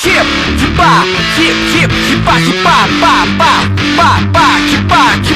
chip, chip, chip, chip, chip, chip, chip, chip, chip, chip, chip, chip, chip, chip,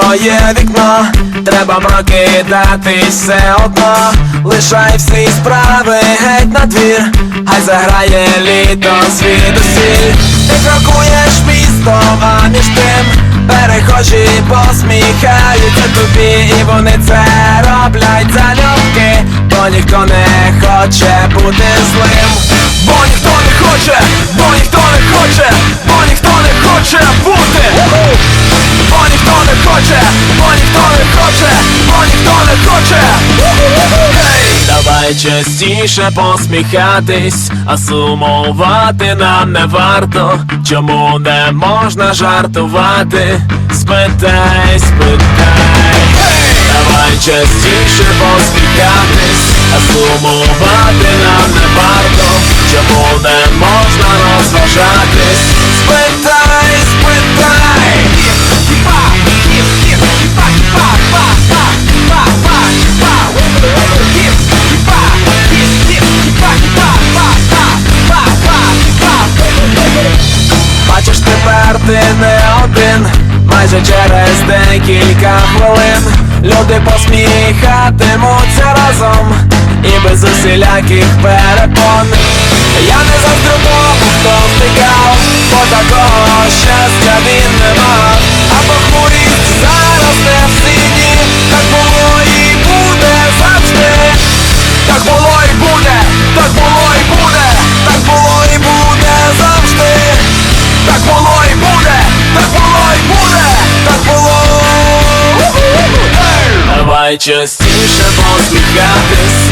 твоє вікно, треба прокидатись все одно, лишай всі справи геть на двір, хай заграє літо звідусіль. Ти крокуєш містом, а між тим перехожі посміхаються тобі, і вони це роблять залюбки, бо ніхто не хоче бути злим, бо ніхто не хоче, бо ніхто не хоче, бо ніхто не хоче бути. Не хоче. Давай частіше посміхатись, а сумувати нам не варто. Чому не можна жартувати? Спитай, спитай. Давай частіше посміхатись, а сумувати нам не варто. Чому не можна розважатись? Спитай. Ти не один, майже через декілька хвилин люди посміхатимуться разом і без усіляких перепон. Давай частіше посміхатись, а сумувати